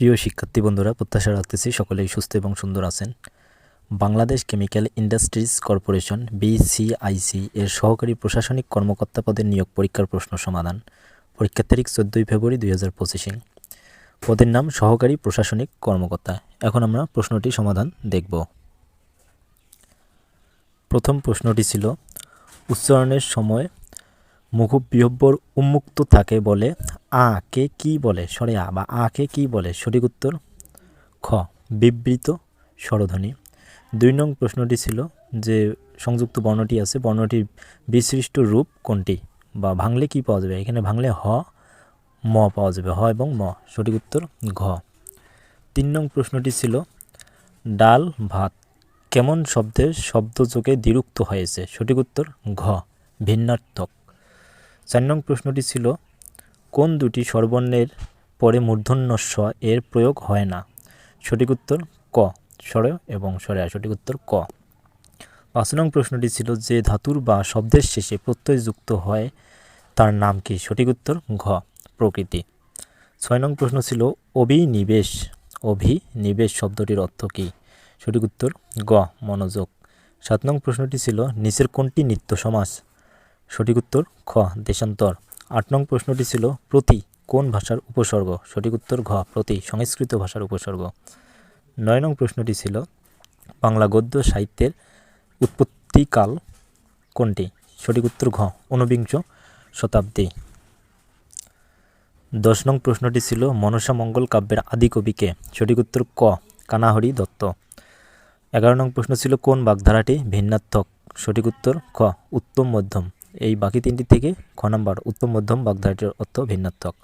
প্রিয় শিক্ষার্থী বন্ধুরা, প্রত্যাশা রাখতেছি সকলেই সুস্থ এবং সুন্দর আছেন। Bangladesh chemical industries corporation, BCIC এর সহকারী প্রশাসনিক কর্মকর্তা পদের নিয়োগ পরীক্ষার প্রশ্ন সমাধান, পরীক্ষার তারিখ চোদ্দোই ফেব্রুয়ারি দুই হাজার পঁচিশে। পদের নাম সহকারী প্রশাসনিক কর্মকর্তা। এখন আমরা প্রশ্নটি সমাধান দেখব। প্রথম প্রশ্নটি ছিল, উচ্চারণের সময় মুখবিহব্বর উন্মুক্ত থাকে বলে আ কে কি বলে? সরে, আ বা আ কে কি বলে? সঠিক উত্তর খ, বিবৃত স্বরধ্বনি। দুই নং প্রশ্নটি ছিল যে সংযুক্ত বর্ণটি আছে, বর্ণটির বিসৃষ্ট রূপ কোনটি? বা ভাঙলে কি পাওয়া যাবে? এখানে ভাঙলে হ, ম পাওয়া যাবে, হ এবং ম। সঠিক উত্তর ঘ। তিন নং প্রশ্নটি ছিল, ডাল ভাত কেমন শব্দের শব্দযোগে দ্বিরুক্ত হয়েছে? সঠিক উত্তর ঘ, ভিন্নার্থক। চার নং প্রশ্নটি ছিল, কোন দুটি স্বরবর্ণের পরে মূর্ধন্য স এর প্রয়োগ হয় না? সঠিক উত্তর, ক, স্বর এবং স্বরে সঠিক উত্তর, ক। পাঁচ নং প্রশ্নটি ছিল, যে ধাতুর বা শব্দের শেষে প্রত্যয় যুক্ত হয়, তার নাম কি? সঠিক উত্তর, ঘ, প্রকৃতি। ছয় নং প্রশ্ন ছিল, অভিনিবেশ অভিনিবেশ শব্দটির অর্থ কী? সঠিক উত্তর, গ, মনোযোগ। সাত নং প্রশ্নটি ছিল, নিচের কোনটি নিত্য সমাস সঠিক উত্তর খ, দেশান্তর। আট নং প্রশ্নটি ছিল, প্রতি কোন ভাষার উপসর্গ? সঠিক উত্তর ঘ, প্রতি সংস্কৃত ভাষার উপসর্গ। নয় নং প্রশ্নটি ছিল, বাংলা গদ্য সাহিত্যের উৎপত্তিকাল কোনটি? সঠিক উত্তর ঘ, ঊনবিংশ শতাব্দী। দশ নং প্রশ্নটি ছিল, মনসা মঙ্গল কাব্যের আদি কবিকে সঠিক উত্তর ক, কানাহরি দত্ত। এগারো নং প্রশ্ন ছিল, কোন বাগধারাটি ভিন্নাত্মক? সঠিক উত্তর খ, উত্তম মধ্যম। এই বাকি তিনটি থেকে খ নম্বর উত্তম, মধ্যম, বাগধারাটির অর্থ ভিন্নাত্মক।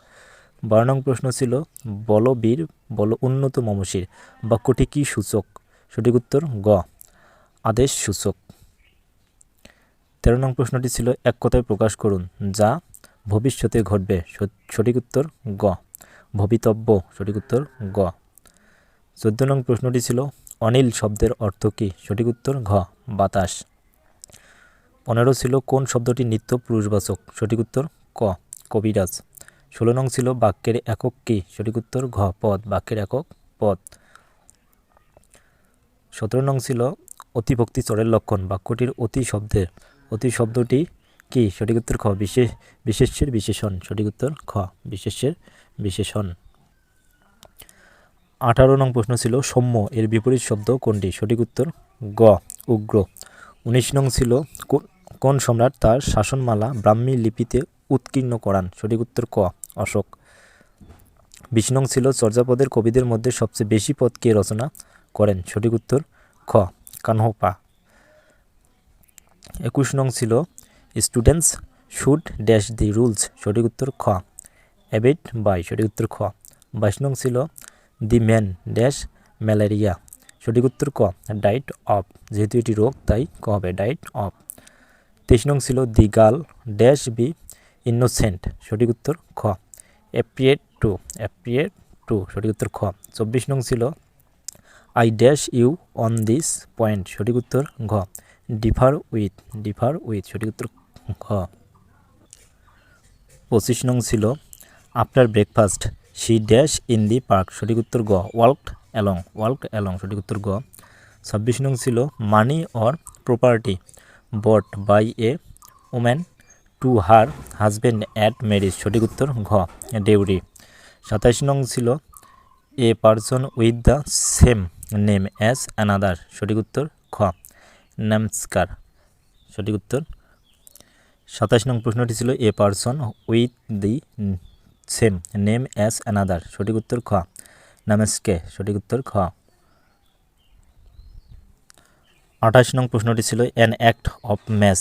বারো নং প্রশ্ন ছিল, বল বীর, বল উন্নত মমশির, বাক্যটি কি সূচক? সঠিক উত্তর, গ। আদেশ সূচক। তেরো নং প্রশ্নটি ছিল, এক কথায় প্রকাশ করুন, যা ভবিষ্যতে ঘটবে। সঠিক উত্তর, গ। ভবিতব্য, সঠিক উত্তর, গ। চোদ্দ নং প্রশ্নটি ছিল, অনিল শব্দের অর্থ কী? সঠিক উত্তর, ঘ। বাতাস। পনেরো ছিল কোন শব্দটি নিত্য পুরুষবাচক? সঠিক উত্তর, ক, কবিরাজ। ষোলো নং ছিল বাক্যের একক কী? সঠিক উত্তর, ঘ, পদ। বাক্যের একক, পদ। সতেরো নং ছিল অতিভক্তি চরের লক্ষণ। বাক্যটির অতি শব্দের অতি শব্দটি কি? সঠিক উত্তর, খ। বিশেষ বিশেষ্যের বিশেষণ। সঠিক উত্তর, খ। বিশেষ্যের বিশেষণ। আঠারো নং প্রশ্ন ছিল সৌম্য। এর বিপরীত শব্দ কোনটি? সঠিক উত্তর, গ, উগ্র। উনিশ নং ছিল কোন সম্রাট তার শাসনমালা ব্রাহ্মী লিপিতে উৎকীর্ণ করান? সঠিক উত্তর ক, অশোক। নং ছিল চর্যাপদের কবিদের মধ্যে সবচেয়ে বেশি পদ কে রচনা করেন? সঠিক উত্তর খ, কানহপা। একুশ নং ছিল, students should dash the rules. সঠিক উত্তর খ, অ্যাবিট বাই। সঠিক উত্তর খ, বাইশ নং ছিল, দি ম্যান ড্যাশ ম্যালেরিয়া। সঠিক উত্তর ক ডায়েট অফ। যেহেতু এটি রোগ, তাই ক হবে ডায়েট অফ। তেইশ নং ছিল the girl dash be innocent. সঠিক উত্তর খ। Appropriate to. Appropriate to. সঠিক উত্তর খ। চব্বিশ নং ছিল I dash you on this point. সঠিক উত্তর ঘ। Differ with. Differ with. সঠিক উত্তর ঘ। পঁচিশ নং ছিল after breakfast. She dash in the park. সঠিক উত্তর গ ওয়ার্কড অ্যালং। Worked along. সঠিক উত্তর গ ছাব্বিশ নং ছিল money or property. Brought by a woman to her husband at marriage. সঠিক উত্তর ঘ, ডেউরি। সাতাশ নং ছিল a person with the same name as another. সঠিক উত্তর খ নামস্কার। সঠিক উত্তর সাতাশ নং প্রশ্নটি ছিল a person with the same name as another. সঠিক উত্তর খ নামেস্কে। সঠিক উত্তর খ আঠাশ নং প্রশ্নটি ছিল an act of mass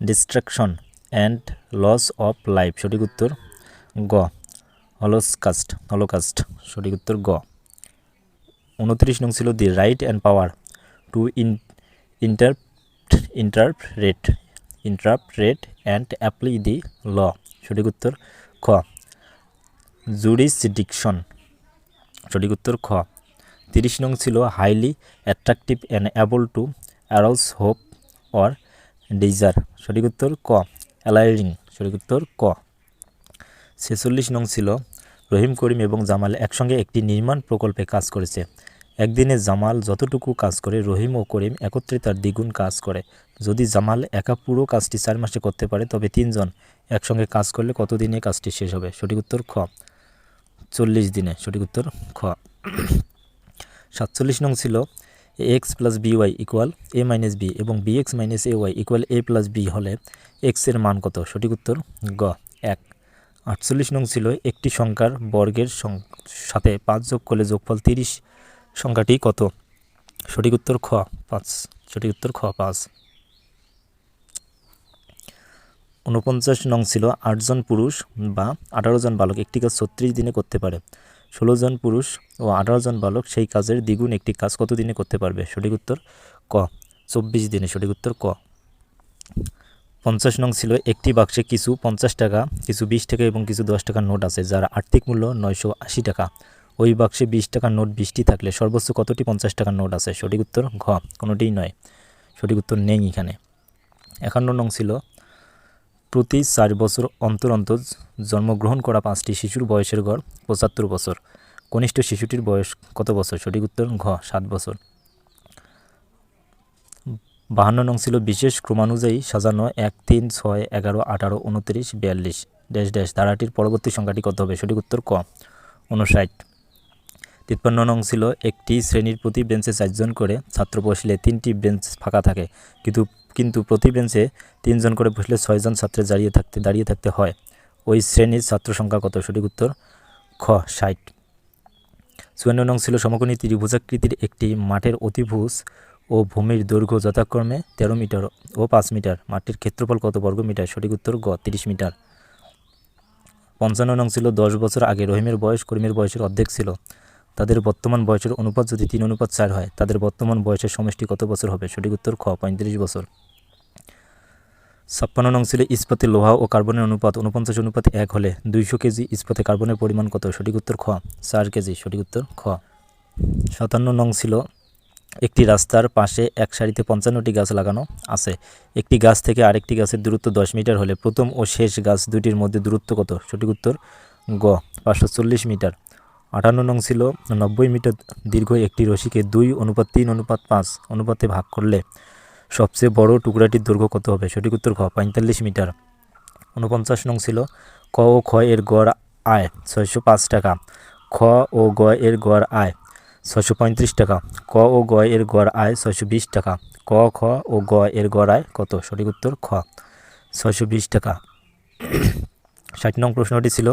destruction and loss of life সঠিক উত্তর গ হলোকাস্ট হলোকাস্ট সঠিক উত্তর গ। উনত্রিশ নং ছিল the right and power to in inter interpret interpret and apply the law সঠিক উত্তর খ জুরিসডিকশন সঠিক উত্তর খ তিরিশ নং ছিল highly attractive and able to arouse hope or desire সঠিক উত্তর ক অ্যালাইরিং সঠিক উত্তর ক। ছেচল্লিশ নং ছিল, রহিম করিম এবং জামাল একসঙ্গে একটি নির্মাণ প্রকল্পে কাজ করেছে। একদিনে জামাল যতটুকু কাজ করে, রহিম ও করিম একত্রে তার দ্বিগুণ কাজ করে। যদি জামাল একা পুরো কাজটি চার মাসে করতে পারে, তবে তিনজন একসঙ্গে কাজ করলে কত দিনে কাজটি শেষ হবে? সঠিক উত্তর খ। চল্লিশ দিনে। সঠিক উত্তর খ। সাতচল্লিশ নং ছিল X plus B Y equal A minus B এবং B X minus A Y equal A plus B হলে এক্সের মান কত? সঠিক উত্তর গ, এক। আটচল্লিশ নং ছিল একটি সংখ্যার বর্গের সাথে পাঁচ যোগ করলে যোগফল তিরিশ। সংখ্যাটি কত? সঠিক উত্তর খ, পাঁচ। সঠিক উত্তর খ, পাঁচ। উনপঞ্চাশ নং ছিল আটজন পুরুষ বা আঠারো জন বালক। একটি কাজ ছত্রিশ দিনে করতে পারে। ষোলো জন পুরুষ ও আঠারো জন বালক সেই কাজের দ্বিগুণ একটি কাজ কত দিনে করতে পারবে? সঠিক উত্তর, ক। চব্বিশ দিনে, সঠিক উত্তর, ক। পঞ্চাশ নং ছিল একটি বাক্সে কিছু পঞ্চাশ টাকা, কিছু বিশ টাকা এবং কিছু দশ টাকার নোট আছে, যার আর্থিক মূল্য নয়শো আশি টাকা। ওই বাক্সে বিশ টাকার নোট বিশটি থাকলে সর্বোচ্চ কতটি পঞ্চাশ টাকার নোট আছে? সঠিক উত্তর, ঘ। কোনোটিই নয়। সঠিক উত্তর নেই এখানে। একান্ন নং ছিল প্রতি চার বছর অন্তর অন্তর জন্মগ্রহণ করা পাঁচটি শিশুর বয়সের গড় পঁচাত্তর বছর। কনিষ্ঠ শিশুটির বয়স কত বছর? সঠিক উত্তর ঘ, সাত বছর। বাহান্ন নং ছিল বিশেষ ক্রমানুযায়ী সাজানো এক তিন ছয় এগারো আঠারো উনত্রিশ বিয়াল্লিশ ড্যাশ ড্যাশ। ধারাটির পরবর্তী সংখ্যাটি কত হবে? সঠিক উত্তর ক উনষাট তিপ্পান্ন নং ছিল একটি শ্রেণির প্রতি বেঞ্চে চারজন করে ছাত্র বসলে তিনটি বেঞ্চ ফাঁকা থাকে। কিন্তু কিন্তু প্রতি বেঞ্চে তিনজন করে বসলে ছয়জন ছাত্রের দাঁড়িয়ে থাকতে দাঁড়িয়ে থাকতে হয়। ওই শ্রেণির ছাত্র সংখ্যা কত? সঠিক উত্তর, খ, ষাট। চুয়ান্ন নং ছিল সমকোণী ত্রিভুজাকৃতির একটি মাঠের অতিভুজ ও ভূমির দৈর্ঘ্য যথাক্রমে তেরো মিটার ও পাঁচ মিটার। মাঠটির ক্ষেত্রফল কত বর্গ মিটার? সঠিক উত্তর, গ, তিরিশ মিটার। পঞ্চান্ন নং ছিল দশ বছর আগে রহিমের বয়স, করিমের বয়সের অর্ধেক ছিল। তাদের বর্তমান বয়সের অনুপাত যদি তিন অনুপাত চার হয়, তাদের বর্তমান বয়সের সমষ্টি কত বছর হবে? সঠিক উত্তর, খ, পঁয়ত্রিশ বছর। ছাপ্পান্ন নং ছিল ইস্পাতে লোহা ও কার্বনের অনুপাত উনপঞ্চাশ অনুপাত এক হলে দুইশো কেজি ইস্পাতে কার্বনের পরিমাণ কত? সঠিক উত্তর, খ, চার কেজি। সঠিক উত্তর, খ। সাতান্ন নং ছিল একটি রাস্তার পাশে এক সারিতে পঞ্চান্নটি গাছ লাগানো আছে। একটি গাছ থেকে আরেকটি গাছের দূরত্ব দশ মিটার হলে প্রথম ও শেষ গাছ দুটির মধ্যে দূরত্ব কত? সঠিক উত্তর, গ, পাঁচশো চল্লিশ মিটার। আটান্ন নং ছিল নব্বই মিটার দীর্ঘ একটি রশিকে দুই অনুপাত তিন অনুপাত পাঁচ অনুপাতে ভাগ করলে সবচেয়ে বড় টুকরাটির দৈর্ঘ্য কত হবে? সঠিক উত্তর খ পঁয়তাল্লিশ মিটার। উনপঞ্চাশ নং ছিল ক ও খ এর গড় আয় ছয়শো পাঁচ টাকা। খ ও গ এর গড় আয় ছয়শো পঁয়ত্রিশ টাকা। ক ও গ এর গড় আয় ছয়শো বিশ টাকা। ক, খ ও গ এর গড় আয় কত? সঠিক উত্তর খ, ছয়শো বিশ টাকা। ষাট নং প্রশ্নটি ছিল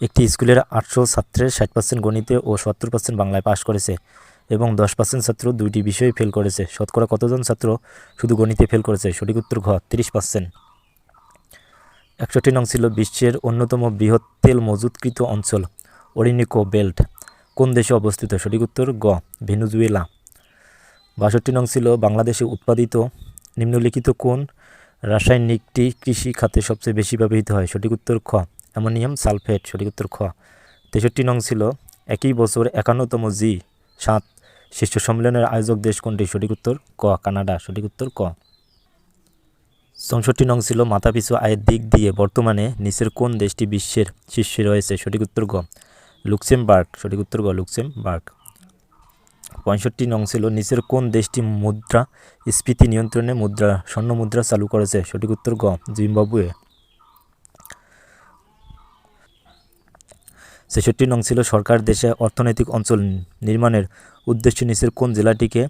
একটি স্কুলের আটশো ছাত্রের ষাট পার্সেন্ট গণিতে ও সত্তর পার্সেন্ট বাংলায় পাশ করেছে এবং দশ পার্সেন্ট ছাত্র দুইটি বিষয়ে ফেল করেছে। শতকরা কতজন ছাত্র শুধু গণিতে ফেল করেছে? সঠিক উত্তর ঘ, তিরিশ পার্সেন্ট। একষট্টি নং ছিল বিশ্বের অন্যতম বৃহৎ তেল মজুতকৃত অঞ্চল অরিনিকো বেল্ট। কোন দেশে অবস্থিত? সঠিক উত্তর গ, ভেনুজুয়েলা। বাষট্টি নং ছিল বাংলাদেশে উৎপাদিত। নিম্নলিখিত কোন রাসায়নিকটি কৃষি খাতে সবচেয়ে বেশি ব্যবহৃত হয়? সঠিক উত্তর খ অ্যামোনিয়াম সালফেট সঠিক উত্তর খ। তেষট্টি নং ছিল, একই বছর একান্নতম জি সাত শীর্ষ সম্মেলনের আয়োজক দেশ কোনটি? সঠিক উত্তর ক, কানাডা সঠিক উত্তর ক। চৌষট্টি নং ছিল, মাথাপিছু আয়ের দিক দিয়ে বর্তমানে নিচের কোন দেশটি বিশ্বের শীর্ষে রয়েছে? সঠিক উত্তর গ। লুক্সেমবার্গ সঠিক উত্তর গ, লুক্সেমবার্গ। পঁয়ষট্টি নং ছিল, নিচের কোন দেশটি মুদ্রা স্ফীতি নিয়ন্ত্রণে মুদ্রা, স্বর্ণ মুদ্রা চালু করেছে? সঠিক উত্তর গ, জিম্বাবুয়ে। ছেষট্টি নং ছিল সরকার দেশে অর্থনৈতিক অঞ্চল নির্মাণের উদ্দেশ্যে নিচের কোন জেলাটিকে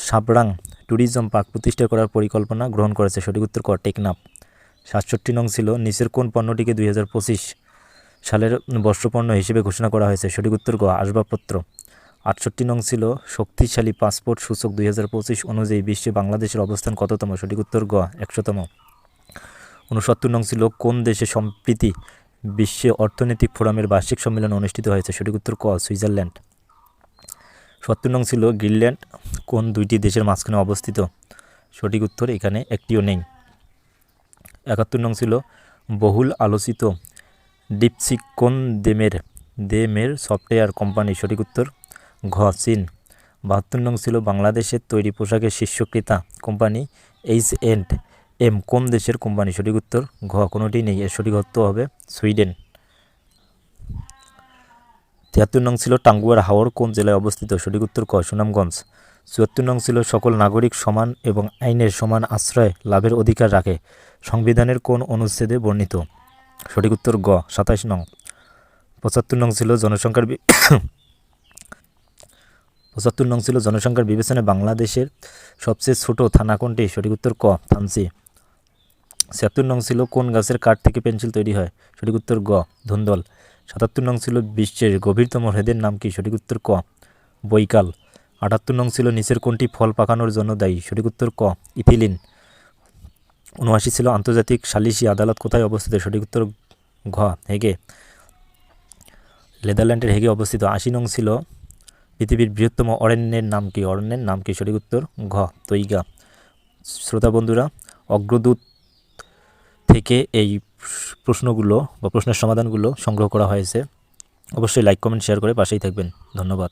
সাবরাং ট্যুরিজম পার্ক প্রতিষ্ঠা করার পরিকল্পনা গ্রহণ করেছে? সঠিক উত্তর ক, টেকনাফ। সাতষট্টি নং ছিল নিচের কোন পণ্যটিকে দুই হাজার পঁচিশ সালের বর্ষপণ্য হিসেবে ঘোষণা করা হয়েছে? সঠিক উত্তর গ, আসবাবপত্র। আটষট্টি নং ছিল শক্তিশালী পাসপোর্ট সূচক দুই হাজার পঁচিশ অনুযায়ী বিশ্বে বাংলাদেশের অবস্থান কততম? সঠিক উত্তর গ, একশোতম। উনসত্তর নং ছিল কোন দেশে সম্প্রীতি বিশ্বে অর্থনৈতিক ফোরামের বার্ষিক সম্মেলন অনুষ্ঠিত হয়েছে। সঠিক উত্তর ক, সুইজারল্যান্ড। সত্তর নং ছিল গ্রিনল্যান্ড, কোন দুইটি দেশের মাঝখানে অবস্থিত? সঠিক উত্তর এখানে একটিও নেই। একাত্তর নং ছিল বহুল আলোচিত ডিপসিক কোন দেমের দেমের সফটওয়্যার কোম্পানি? সঠিক উত্তর ঘ, চীন। বাহাত্তর নং ছিল বাংলাদেশের তৈরি পোশাকের শীর্ষ ক্রেতা কোম্পানি এইচ এন্ড এম কোন দেশের কোম্পানি? সঠিক উত্তর, ঘ কোনোটি নেই। এর সঠিক উত্তর হবে সুইডেন। তিয়াত্তর নং ছিল টাঙ্গুয়ার হাওর, কোন জেলায় অবস্থিত? সঠিক উত্তর, ক, সুনামগঞ্জ। চুয়াত্তর নং ছিল সকল নাগরিক সমান এবং আইনের সমান আশ্রয় লাভের অধিকার রাখে। সংবিধানের কোন অনুচ্ছেদে বর্ণিত? সঠিক উত্তর, গ সাতাইশ নং। পঁচাত্তর নং ছিল জনসংখ্যার পঁচাত্তর নং ছিল জনসংখ্যার বিবেচনায় বাংলাদেশের সবচেয়ে ছোট থানা কোনটি? সঠিক উত্তর, ক, থানচি। ছিয়াত্তর নং ছিল কোন গাছের কাঠ থেকে পেন্সিল তৈরি হয়? সঠিক উত্তর গ, ধুন্দল। সাতাত্তর নং ছিল বিশ্বের গভীরতম হ্রদের নাম কি? সঠিক উত্তর ক, বৈকাল। আটাত্তর নং ছিল নিচের কোনটি ফল পাকানোর জন্য দায়ী। সঠিক উত্তর ক, ইথিলিন। উনআশি ছিল আন্তর্জাতিক সালিসি আদালত কোথায় অবস্থিত? সঠিক উত্তর ঘ, হেগে। নেদারল্যান্ডের হেগে অবস্থিত। আশি নং ছিল পৃথিবীর বৃহত্তম অরণ্যের নাম কি? অরণ্যের নাম কি? সঠিক উত্তর ঘ, তৈগা। শ্রোতা বন্ধুরা, অগ্রদূত থেকে এই প্রশ্নগুলো বা প্রশ্নের সমাধানগুলো সংগ্রহ করা হয়েছে। অবশ্যই লাইক কমেন্ট শেয়ার করে পাশেই থাকবেন। ধন্যবাদ।